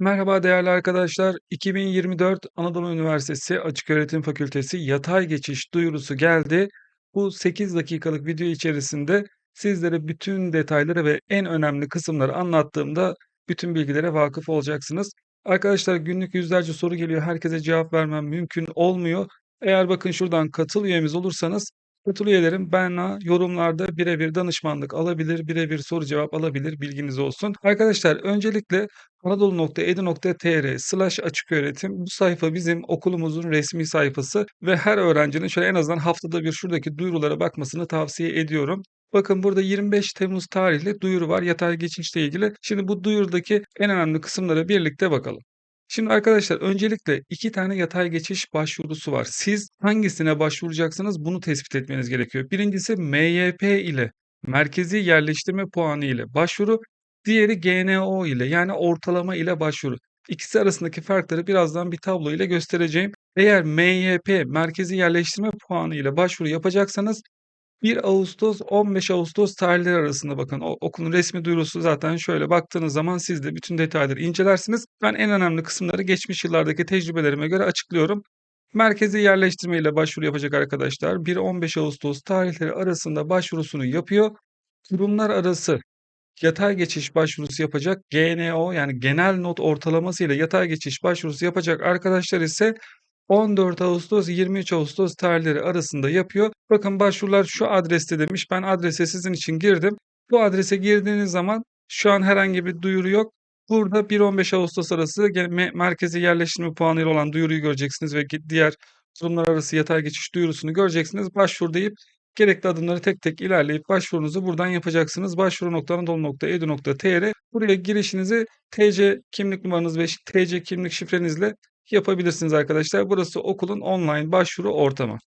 Merhaba değerli arkadaşlar. 2024 Anadolu Üniversitesi Açıköğretim Fakültesi yatay geçiş duyurusu geldi. Bu 8 dakikalık video içerisinde sizlere bütün detayları ve en önemli kısımları anlattığımda bütün bilgilere vakıf olacaksınız. Arkadaşlar günlük yüzlerce soru geliyor. Herkese cevap vermem mümkün olmuyor. Eğer bakın şuradan katıl üyemiz olursanız katıl üyelerim bana yorumlarda birebir danışmanlık alabilir, birebir soru cevap alabilir bilginiz olsun. Arkadaşlar öncelikle anadolu.edu.tr slash açıköğretim bu sayfa bizim okulumuzun resmi sayfası ve her öğrencinin şöyle en azından haftada bir şuradaki duyurulara bakmasını tavsiye ediyorum. Bakın burada 25 Temmuz tarihli duyuru var yatay geçişle ilgili. Şimdi bu duyurudaki en önemli kısımlara birlikte bakalım. Şimdi arkadaşlar öncelikle iki tane yatay geçiş başvurusu var. Siz hangisine başvuracaksınız bunu tespit etmeniz gerekiyor. Birincisi MYP ile merkezi yerleştirme puanı ile başvuru. Diğeri GNO ile yani ortalama ile başvuru. İkisi arasındaki farkları birazdan bir tablo ile göstereceğim. Eğer MYP merkezi yerleştirme puanı ile başvuru yapacaksanız 1 Ağustos 15 Ağustos tarihleri arasında bakın o okulun resmi duyurusu zaten şöyle baktığınız zaman siz de bütün detayları incelersiniz. Ben en önemli kısımları geçmiş yıllardaki tecrübelerime göre açıklıyorum. Merkezi yerleştirme ile başvuru yapacak arkadaşlar 1-15 Ağustos tarihleri arasında başvurusunu yapıyor. Kurumlar arası yatay geçiş başvurusu yapacak GNO yani genel not ortalaması ile yatay geçiş başvurusu yapacak arkadaşlar ise 14 Ağustos 23 Ağustos tarihleri arasında yapıyor. Bakın başvurular şu adreste demiş. Ben adrese sizin için girdim. Bu adrese girdiğiniz zaman şu an herhangi bir duyuru yok. Burada 1-15 Ağustos arası merkezi yerleştirme puanıyla olan duyuruyu göreceksiniz ve diğer kurumlar arası yatay geçiş duyurusunu göreceksiniz. Başvur deyip gerekli adımları tek tek ilerleyip başvurunuzu buradan yapacaksınız. Başvuru.anadolu.edu.tr Buraya girişinizi TC kimlik numaranız ve TC kimlik şifrenizle yapabilirsiniz arkadaşlar. Burası okulun online başvuru ortamı.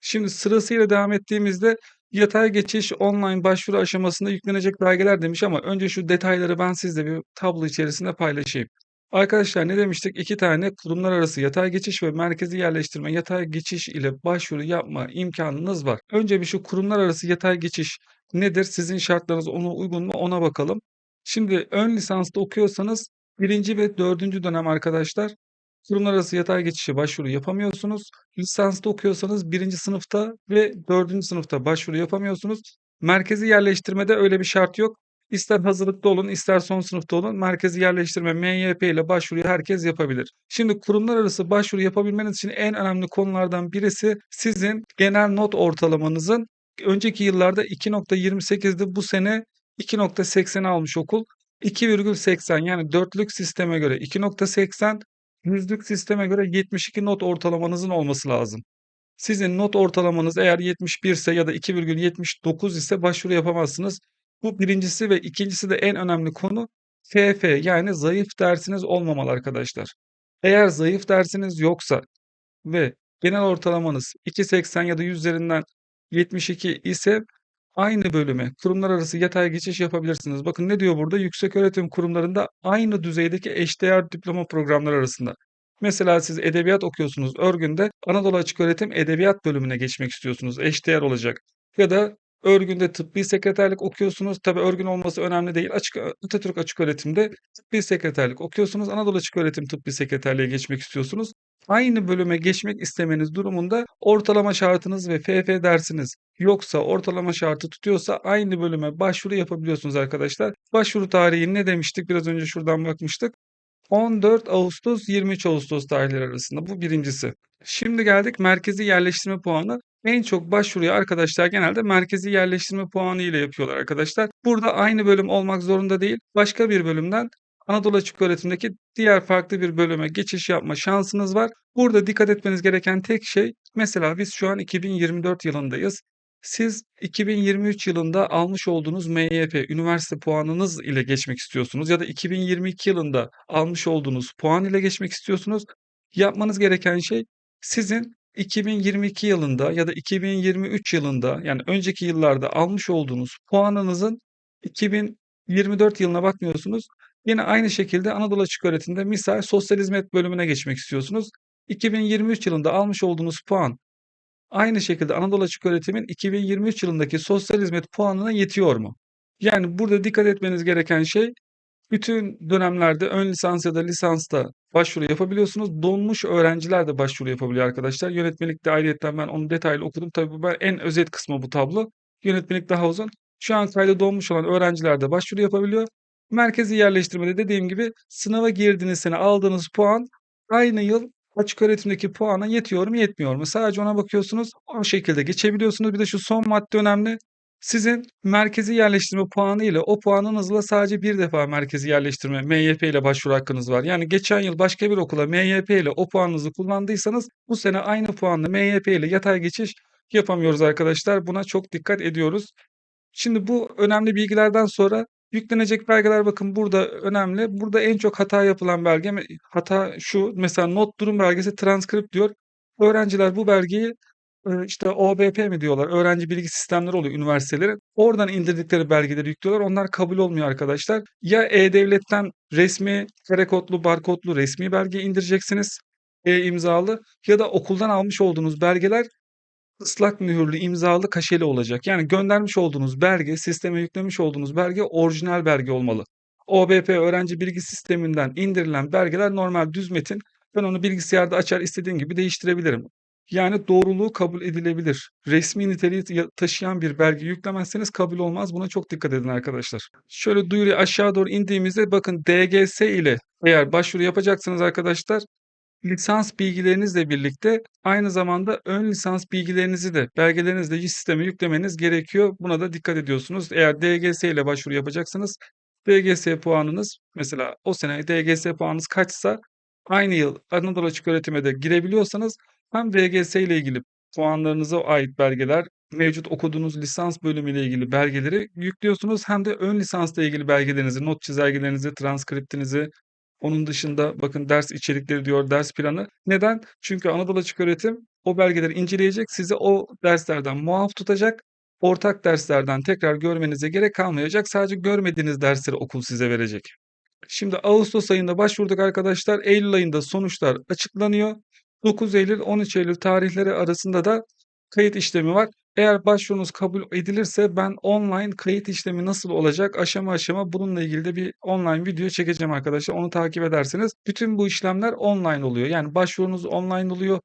Şimdi sırasıyla devam ettiğimizde yatay geçiş online başvuru aşamasında yüklenecek belgeler demiş ama önce şu detayları ben sizle bir tablo içerisinde paylaşayım. Arkadaşlar ne demiştik? İki tane kurumlar arası yatay geçiş ve merkezi yerleştirme yatay geçiş ile başvuru yapma imkanınız var. Önce bir şu kurumlar arası yatay geçiş nedir? Sizin şartlarınız ona uygun mu ona bakalım. Şimdi ön lisansta okuyorsanız birinci ve dördüncü dönem arkadaşlar Kurumlar arası yatay geçişe başvuru yapamıyorsunuz. Lisansta okuyorsanız birinci sınıfta ve dördüncü sınıfta başvuru yapamıyorsunuz. Merkezi yerleştirmede öyle bir şart yok. İster hazırlıkta olun, ister son sınıfta olun. Merkezi yerleştirme MYP ile başvuruyu herkes yapabilir. Şimdi kurumlar arası başvuru yapabilmeniz için en önemli konulardan birisi sizin genel not ortalamanızın önceki yıllarda 2.28'di. Bu sene 2.80 almış okul. 2,80 yani dörtlük sisteme göre 2.80 Yüzlük sisteme göre 72 not ortalamanızın olması lazım. Sizin not ortalamanız eğer 71 ise ya da 2,79 ise başvuru yapamazsınız. Bu birincisi ve ikincisi de en önemli konu FF yani zayıf dersiniz olmamalı arkadaşlar. Eğer zayıf dersiniz yoksa ve genel ortalamanız 2.80 ya da 100 üzerinden 72 ise aynı bölüme kurumlar arası yatay geçiş yapabilirsiniz. Bakın ne diyor burada? Yükseköğretim kurumlarında aynı düzeydeki eşdeğer diploma programları arasında. Mesela siz edebiyat okuyorsunuz Örgün'de Anadolu Açıköğretim Edebiyat bölümüne geçmek istiyorsunuz. Eşdeğer olacak. Ya da Örgün'de tıbbi sekreterlik okuyorsunuz. Tabii örgün olması önemli değil. Açık, Atatürk Açık Öğretim'de tıbbi sekreterlik okuyorsunuz. Anadolu Açık Öğretim tıbbi sekreterliğe geçmek istiyorsunuz. Aynı bölüme geçmek istemeniz durumunda ortalama şartınız ve FF dersiniz yoksa ortalama şartı tutuyorsa aynı bölüme başvuru yapabiliyorsunuz arkadaşlar. Başvuru tarihi ne demiştik? Biraz önce şuradan bakmıştık. 14 Ağustos 23 Ağustos tarihleri arasında bu birincisi. Şimdi geldik merkezi yerleştirme puanı. En çok başvuruyu arkadaşlar genelde merkezi yerleştirme puanı ile yapıyorlar arkadaşlar. Burada aynı bölüm olmak zorunda değil. Başka bir bölümden Anadolu Açık Öğretim'deki diğer farklı bir bölüme geçiş yapma şansınız var. Burada dikkat etmeniz gereken tek şey mesela biz şu an 2024 yılındayız. Siz 2023 yılında almış olduğunuz MYP üniversite puanınız ile geçmek istiyorsunuz ya da 2022 yılında almış olduğunuz puan ile geçmek istiyorsunuz. Yapmanız gereken şey sizin 2022 yılında ya da 2023 yılında yani önceki yıllarda almış olduğunuz puanınızın 2024 yılına bakmıyorsunuz. Yine aynı şekilde Anadolu Açık Öğretim'de misal sosyal hizmet bölümüne geçmek istiyorsunuz. 2023 yılında almış olduğunuz puan aynı şekilde Anadolu Açık Öğretim'in 2023 yılındaki sosyal hizmet puanına yetiyor mu? Yani burada dikkat etmeniz gereken şey Bütün dönemlerde ön lisans ya da lisansta başvuru yapabiliyorsunuz. Donmuş öğrenciler de başvuru yapabiliyor arkadaşlar. Yönetmelikte ayrıyeten ben onu detaylı okudum. Tabii ben en özet kısmı bu tablo. Yönetmelik daha uzun. Şu an kayda donmuş olan öğrenciler de başvuru yapabiliyor. Merkezi yerleştirmede dediğim gibi sınava girdiğiniz sene aldığınız puan aynı yıl açık öğretimdeki puana yetiyor mu yetmiyor mu? Sadece ona bakıyorsunuz. O şekilde geçebiliyorsunuz. Bir de şu son madde önemli. Sizin merkezi yerleştirme puanı ile o puanınızla sadece bir defa merkezi yerleştirme MYP ile başvuru hakkınız var. Yani geçen yıl başka bir okula MYP ile o puanınızı kullandıysanız bu sene aynı puanla MYP ile yatay geçiş yapamıyoruz arkadaşlar. Buna çok dikkat ediyoruz. Şimdi bu önemli bilgilerden sonra yüklenecek belgeler bakın burada önemli. Burada en çok hata yapılan belge hata şu mesela not durum belgesi transkript diyor. Öğrenciler bu belgeyi Eee, işte OBP mi diyorlar, öğrenci bilgi sistemleri oluyor üniversitelerin. Oradan indirdikleri belgeleri yüklüyorlar. Onlar kabul olmuyor arkadaşlar. Ya E-Devlet'ten resmi, kare kodlu, barkodlu resmi belge indireceksiniz, e-imzalı ya da okuldan almış olduğunuz belgeler ıslak mühürlü, imzalı, kaşeli olacak. Yani göndermiş olduğunuz belge, sisteme yüklemiş olduğunuz belge orijinal belge olmalı. OBP öğrenci bilgi sisteminden indirilen belgeler normal düz metin. Ben onu bilgisayarda açar istediğim gibi değiştirebilirim. Yani doğruluğu kabul edilebilir. Resmi niteliği ya taşıyan bir belge yüklemezseniz kabul olmaz. Buna çok dikkat edin arkadaşlar. Şöyle duyuruya aşağı doğru indiğimizde bakın DGS ile eğer başvuru yapacaksınız arkadaşlar lisans bilgilerinizle birlikte aynı zamanda ön lisans bilgilerinizi de belgelerinizi de sisteme yüklemeniz gerekiyor. Buna da dikkat ediyorsunuz. Eğer DGS ile başvuru yapacaksınız DGS puanınız mesela o sene DGS puanınız kaçsa aynı yıl Anadolu Açık Öğretim'e de girebiliyorsanız hem DGS ile ilgili puanlarınıza ait belgeler, mevcut okuduğunuz lisans bölümü ile ilgili belgeleri yüklüyorsunuz hem de ön lisansla ilgili belgelerinizi, not çizelgelerinizi, transkriptinizi, onun dışında bakın ders içerikleri diyor, ders planı. Neden? Çünkü Anadolu Açık Öğretim o belgeleri inceleyecek, sizi o derslerden muaf tutacak. Ortak derslerden tekrar görmenize gerek kalmayacak. Sadece görmediğiniz dersleri okul size verecek. Şimdi Ağustos ayında başvurduk arkadaşlar. Eylül ayında sonuçlar açıklanıyor. 9 Eylül 13 Eylül tarihleri arasında da kayıt işlemi var. Eğer başvurunuz kabul edilirse ben online kayıt işlemi nasıl olacak aşama aşama bununla ilgili de bir online video çekeceğim arkadaşlar. Onu takip ederseniz bütün bu işlemler online oluyor. Yani başvurunuz online oluyor.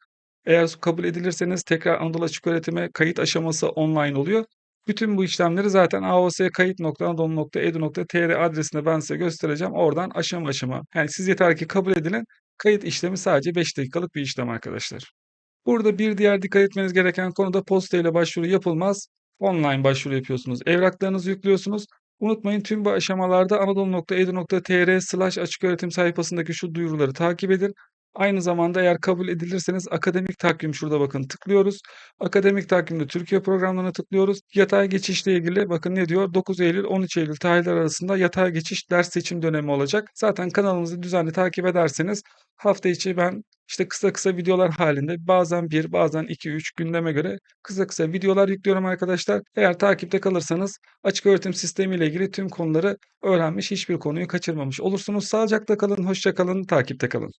Eğer kabul edilirseniz tekrar Anadolu Açık Öğretim'e kayıt aşaması online oluyor. Bütün bu işlemleri zaten aoskayıt.anadolu.edu.tr adresinde ben size göstereceğim. Oradan aşama aşama. Yani siz yeter ki kabul edilin. Kayıt işlemi sadece 5 dakikalık bir işlem arkadaşlar. Burada bir diğer dikkat etmeniz gereken konu da posta ile başvuru yapılmaz. Online başvuru yapıyorsunuz. Evraklarınızı yüklüyorsunuz. Unutmayın tüm bu aşamalarda anadolu.edu.tr slash açık öğretim sayfasındaki şu duyuruları takip edin. Aynı zamanda eğer kabul edilirseniz akademik takvim şurada bakın tıklıyoruz. Akademik takvimde Türkiye programlarına tıklıyoruz. Yatay geçişle ilgili bakın ne diyor? 9 Eylül 13 Eylül tarihler arasında yatay geçiş ders seçim dönemi olacak. Zaten kanalımızı düzenli takip ederseniz hafta içi ben işte kısa kısa videolar halinde bazen bir bazen iki üç gündeme göre kısa kısa videolar yüklüyorum arkadaşlar. Eğer takipte kalırsanız açık öğretim sistemi ile ilgili tüm konuları öğrenmiş hiçbir konuyu kaçırmamış olursunuz. Sağlıcakla kalın, hoşça kalın, takipte kalın.